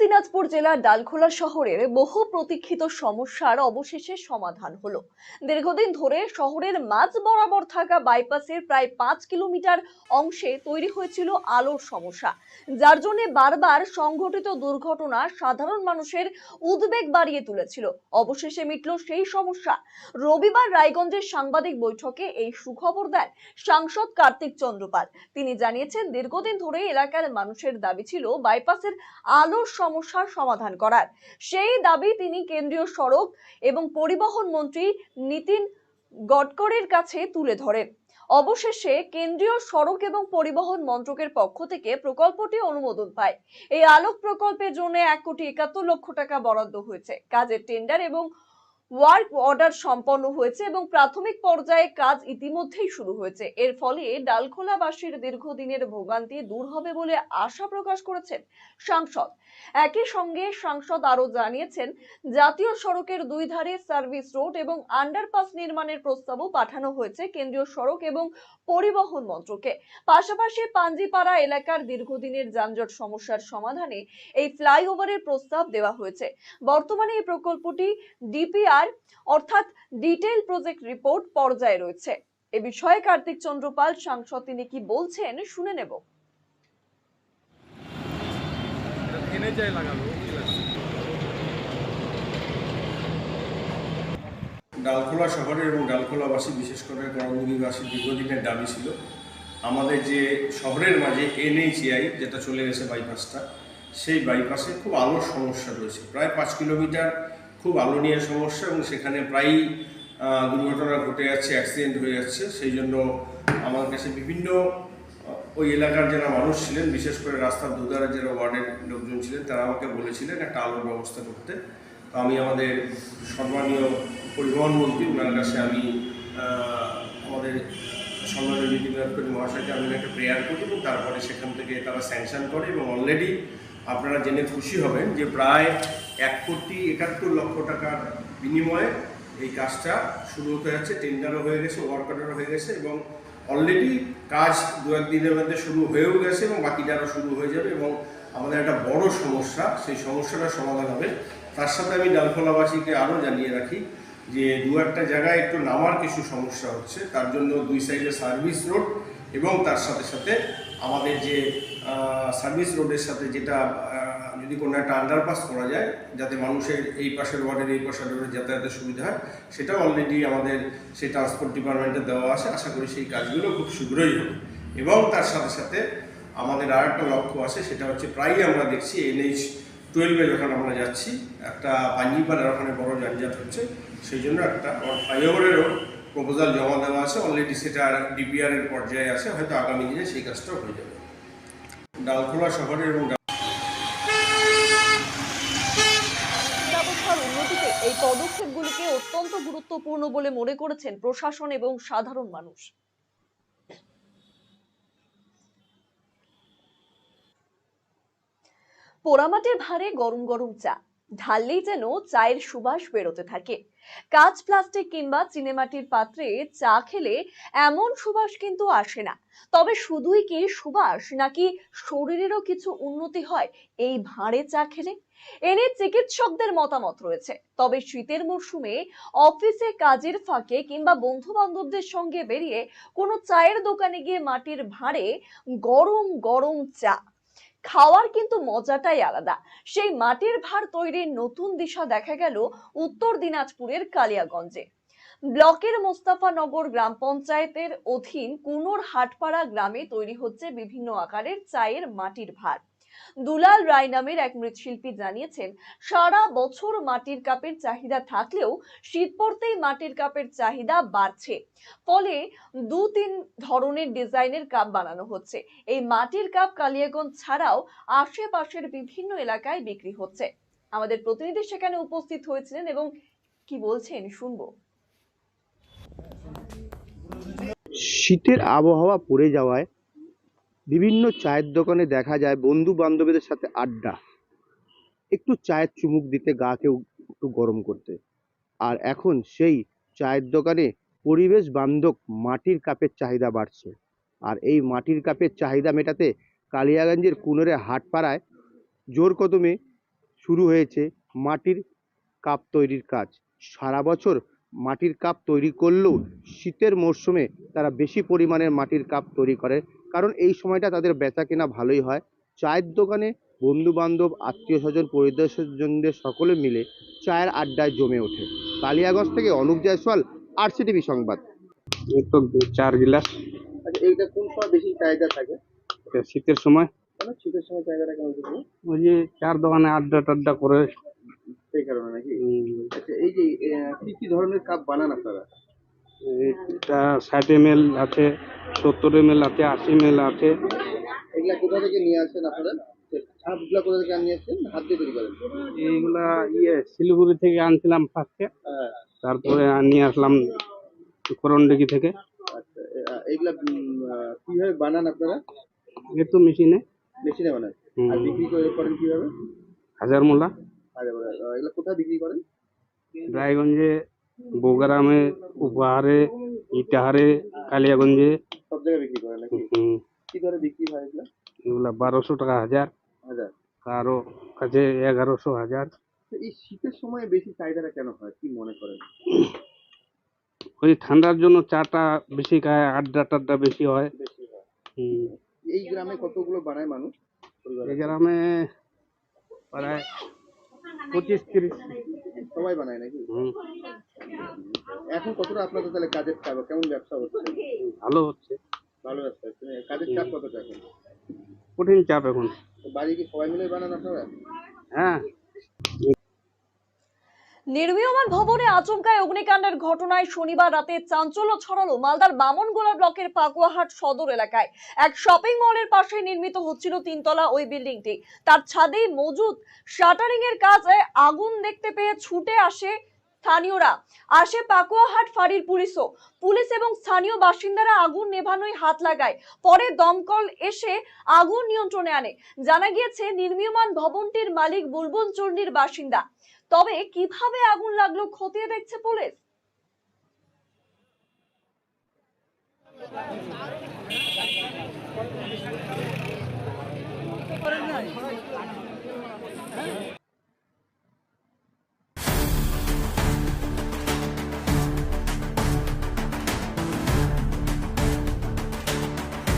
দিনাজপুর জেলার ডালখোলা শহরের বহু প্রতীক্ষিত সমস্যার অবশেষে সমাধান হলো। দীর্ঘদিন ধরে শহরের মাঝ বরাবর থাকা বাইপাসের প্রায় পাঁচ কিলোমিটার অংশে তৈরি হয়েছিল আলোর সমস্যা। যার জন্য বারবার সংঘটিত দুর্ঘটনা সাধারণ মানুষের উদ্বেগ বাড়িয়ে তুলেছিল। অবশেষে মিটল সেই সমস্যা। রবিবার রায়গঞ্জের সাংবাদিক বৈঠকে এই সুখবর দেন সাংসদ কার্তিক চন্দ্রপাল। তিনি জানিয়েছেন, দীর্ঘদিন ধরে এলাকার মানুষের দাবি ছিল বাইপাসের আলোর সমস্যার সমাধান করার। সেই দাবি তিনি কেন্দ্রীয় সড়ক এবং পরিবহন মন্ত্রী নীতিন গডকরির কাছে তুলে ধরেন। অবশেষে কেন্দ্রীয় সড়ক এবং পরিবহন মন্ত্রকের পক্ষ থেকে প্রকল্পটি অনুমোদন পায়। এই আলোক প্রকল্পের জন্য এক কোটি একাত্তর লক্ষ টাকা বরাদ্দ হয়েছে। কাজের টেন্ডার এবং ওয়ার্ক অর্ডার সম্পন্ন হয়েছে এবং প্রাথমিক পর্যায়ে কাজ ইতিমধ্যেই শুরু হয়েছে। এর ফলে ডালখোলাবাসীর দীর্ঘদিনের ভোগান্তি দূর হবে বলে আশা প্রকাশ করেছেন সাংসদ। একই সঙ্গে সাংসদ আরও জানিয়েছেন, জাতীয় সড়কের দুই ধারে সার্ভিস রোড এবং আন্ডারপাস নির্মাণের প্রস্তাবও পাঠানো হয়েছে কেন্দ্রীয় সড়ক এবং পরিবহন মন্ত্রকে। পাশাপাশি পাঞ্জিপাড়া এলাকার দীর্ঘদিনের যানজট সমস্যার সমাধানে এই ফ্লাইওভারের প্রস্তাব দেওয়া হয়েছে। বর্তমানে এই প্রকল্পটি ডিপিআর অর্থাৎ ডিটেইল প্রজেক্ট রিপোর্ট পর্যায়ে রয়েছে। এ বিষয়ে কার্তিক চন্দ্রপাল সাংসদ তিনি কি বলছেন শুনে নেব? ডালখোলা শহরের এবং ডালখোলাবাসী বিশেষ করে করমদিঘিবাসীর দীর্ঘদিনের দাবি ছিল। আমাদের যে শহরের মাঝে এনএইচএআই যেটা চলে গেছে বাইপাসটা সেই বাইপাসে খুব আলোর সমস্যা রয়েছে। প্রায় পাঁচ কিলোমিটার খুব আলোনীয় সমস্যা এবং সেখানে প্রায়ই দুর্ঘটনা ঘটে যাচ্ছে অ্যাক্সিডেন্ট হয়ে যাচ্ছে। সেই জন্য আমার কাছে বিভিন্ন ওই এলাকার যারা মানুষ ছিলেন, বিশেষ করে রাস্তার দুধারে যারা ওয়ার্ডের লোকজন ছিলেন, তারা আমাকে বলেছিলেন একটা আলোর ব্যবস্থা করতে। তো আমি আমাদের সম্মানীয় পরিবহন মন্ত্রী, ওনার কাছে আমি আমাদের সম্মানীয় নীতি মহাশয়কে আমি একটা প্রেয়ার করি এবং তারপরে সেখান থেকে তারা স্যাংশন করে এবং অলরেডি আপনারা জেনে খুশি হবেন যে প্রায় এক কোটি একাত্তর লক্ষ টাকার বিনিময়ে এই কাজটা শুরু হতে যাচ্ছে, টেন্ডারও হয়ে গেছে ওয়ার্ক অর্ডারও হয়ে গেছে এবং অলরেডি কাজ দু একদিনের মধ্যে শুরু হয়েও গেছে এবং বাকিটা আরও শুরু হয়ে যাবে এবং আমাদের একটা বড় সমস্যা, সেই সমস্যাটা সমাধান হবে। তার সাথে আমি ডালখোলাবাসীকে আরও জানিয়ে রাখি যে দু একটা জায়গায় একটু নামার কিছু সমস্যা হচ্ছে। তার জন্য দুই সাইডে সার্ভিস রোড এবং তার সাথে সাথে আমাদের যে সার্ভিস রোডের সাথে যেটা যদি কোনো একটা আন্ডারপাস করা যায়, যাতে মানুষের এই পাশের ওয়ার্ডের এই পাশের রোডের যাতায়াতের সুবিধা হয় সেটাও অলরেডি আমাদের সেই ট্রান্সপোর্ট ডিপার্টমেন্টে দেওয়া আছে। আশা করি সেই কাজগুলো খুব শীঘ্রই হবে। এবং তার সাথে সাথে আমাদের আর একটা লক্ষ্য আছে, সেটা হচ্ছে প্রায়ই আমরা দেখছি এনএইচ টুয়েলভে যখন আমরা যাচ্ছি, একটা পাঞ্জিপাড়ার ওখানে বড় যানজট হচ্ছে, সেই জন্য একটা ফ্লাইওভারেরও প্রপোজাল জমা দেওয়া আছে অলরেডি সেটা ডিপিআর এর পর্যায়ে আছে, হয়তো আগামী দিনে সেই কাজটাও হয়ে যাবে। ডালখোলা শহরে এবং এই পদক্ষেপগুলিকে অত্যন্ত গুরুত্বপূর্ণ বলে মনে করেছেন প্রশাসন এবং সাধারণ মানুষ। পোড়ামাটির ভারে গরম গরম চা। ঢাললেই যেন চায়ের সুবাস বেরোতে থাকে। কাঁচ, প্লাস্টিক কিংবা চিনেমাটির পাত্রে চা খেলে এমন সুবাস কিন্তু আসে না। তবে শুধুই কি সুবাস, নাকি শরীরেরও কিছু উন্নতি হয় এই ভাঁড়ে চা খেলে? এ নিয়ে চিকিৎসকদের মতামত রয়েছে। তবে শীতের মরশুমে অফিসে কাজের ফাঁকে কিংবা বন্ধু বান্ধবদের সঙ্গে বেরিয়ে কোনো চায়ের দোকানে গিয়ে মাটির ভাঁড়ে গরম গরম চা খাওয়ার কিন্তু মজাটাই আলাদা। সেই মাটির ভার তৈরির নতুন দিশা দেখা গেল উত্তর দিনাজপুরের কালিয়াগঞ্জে। ব্লকের মোস্তাফানগর গ্রাম পঞ্চায়েতের অধীন কুনোর হাটপাড়া গ্রামে তৈরি হচ্ছে বিভিন্ন আকারের চায়ের মাটির ভাঁড় দুলাল রায় নামের এক মৃৎশিল্পী জানিয়েছেন, সারা বছর মাটির কাপের চাহিদা থাকলেও শীত পড়তেই মাটির কাপের চাহিদা বাড়ছে। ফলে দু তিন ধরনের ডিজাইনের কাপ বানানো হচ্ছে। এই মাটির কাপ কালিয়াগঞ্জ ছাড়াও আশেপাশের বিভিন্ন এলাকায় বিক্রি হচ্ছে। আমাদের প্রতিনিধি সেখানে উপস্থিত হয়েছিলেন এবং কি বলছেন শুনব। শীতের আবহাওয়া পড়ে যাওয়ায় বিভিন্ন চায়ের দোকানে দেখা যায় বন্ধু বান্ধবীদের সাথে আড্ডা। একটু চায়ের চুমুক দিতে গা কেউ একটু গরম করতে। আর এখন সেই চায়ের দোকানে পরিবেশ বান্ধব মাটির কাপের চাহিদা বাড়ছে। আর এই মাটির কাপের চাহিদা মেটাতে কালিয়াগঞ্জের কুনোরে হাটপাড়ায় জোর কদমে শুরু হয়েছে মাটির কাপ তৈরির কাজ। সারা বছর মাটির কাপ তৈরি করলেও শীতের মরশুমে তারা বেশি পরিমাণের মাটির কাপ তৈরি করে। কারণ এই সময়টা তাদের বেচা কেনা ভালোই হয়। চায়ের দোকানে বন্ধু বান্ধব আত্মীয় স্বজন পরিদর্শকজনদের সকলে মিলে চায়ের আড্ডায় জমে ওঠে। কালিয়াগঞ্জ থেকে অনুপ জয়সওয়াল আর সিটিভি সংবাদ তো চার গিলাস। আচ্ছা এইটা কোন সময় বেশি চাহিদা থাকে? শীতের সময়। শীতের সময় চাহিদাটা কেন থাকে? ওই যে চার দোকানে আড্ডা টাড্ডা করে সেই কারণে নাকি? আচ্ছা এই যে কি কি ধরনের কাপ বানান আপনারা? এটা ষাট এম আছে সত্তর এম আছে আশি এম এল আছে। এগুলা কোথা থেকে নিয়ে আসেন আপনারা? ছাপগুলা কোথা থেকে নিয়ে আসেন? হাত দিয়ে তৈরি করেন? এইগুলা ইয়ে শিলিগুড়ি থেকে আনছিলাম ফার্স্টে হ্যাঁ। তারপরে নিয়ে আসলাম করণডিগি থেকে। আচ্ছা এইগুলা কীভাবে বানান আপনারা? এই তো মেশিনে। মেশিনে বানান। আর বিক্রি করে করেন কীভাবে? হাজার মোলা। এগুলা কোথায় বিক্রি করেন? রায়গঞ্জে বোগারামে উপহারে ইটাহারে কালিয়াগঞ্জে। সব জায়গায় বিক্রি করেন নাকি? হুম, কি ধরে বিক্রি হয় এগুলা? এগুলা বারোশো টাকা হাজার। হাজার। কারও কাছে এগারোশো হাজার। তো এই শীতের সময় বেশি চাহিদাটা কেন হয় কি মনে করেন? ওই ঠান্ডার জন্য চাটা বেশি খায় আড্ডা টাড্ডা বেশি হয়। বেশি হয়। হুম। এই গ্রামে কতগুলো বানায় মানুষ? পরিবারে? এই গ্রামে প্রায় পঁচিশ তিরিশ। সবাই বানায় নাকি? এখন কতটা আপনাদের তাহলে কাজের চাপ? কেমন ব্যবসা হচ্ছে? ভালো হচ্ছে। ভালো ব্যবসা হচ্ছে কাজের চাপ কতটা এখন? কঠিন চাপ এখন। বাড়ি কি সবাই মিলে বানান আপনারা? হ্যাঁ। নির্মীয়মান ভবনে আচমকায় অগ্নিকাণ্ডের ঘটনায় শনিবার রাতে চাঞ্চল্য ছড়ালো মালদার বামনগোলা ব্লকের পাকুয়াহাট সদর এলাকায়। এক শপিং মলের পাশে নির্মিত হচ্ছিল তিনতলা ওই বিল্ডিংটি। তার ছাদেই মজুদ শাটারিং এর কাজে আগুন দেখতে পেয়ে ছুটে আসে স্থানীয়রা। আসে পাকুয়াহাট ফাঁড়ির পুলিশও। পুলিশ এবং স্থানীয় বাসিন্দারা আগুন নেভানোয় হাত লাগায়। পরে দমকল এসে আগুন নিয়ন্ত্রণে আনে। জানা গিয়েছে, নির্মীয়মান ভবনটির মালিক বুলবুল চূর্ণির বাসিন্দা। তবে কীভাবে আগুন লাগল খতিয়ে দেখছে পুলিশ? করেন নাই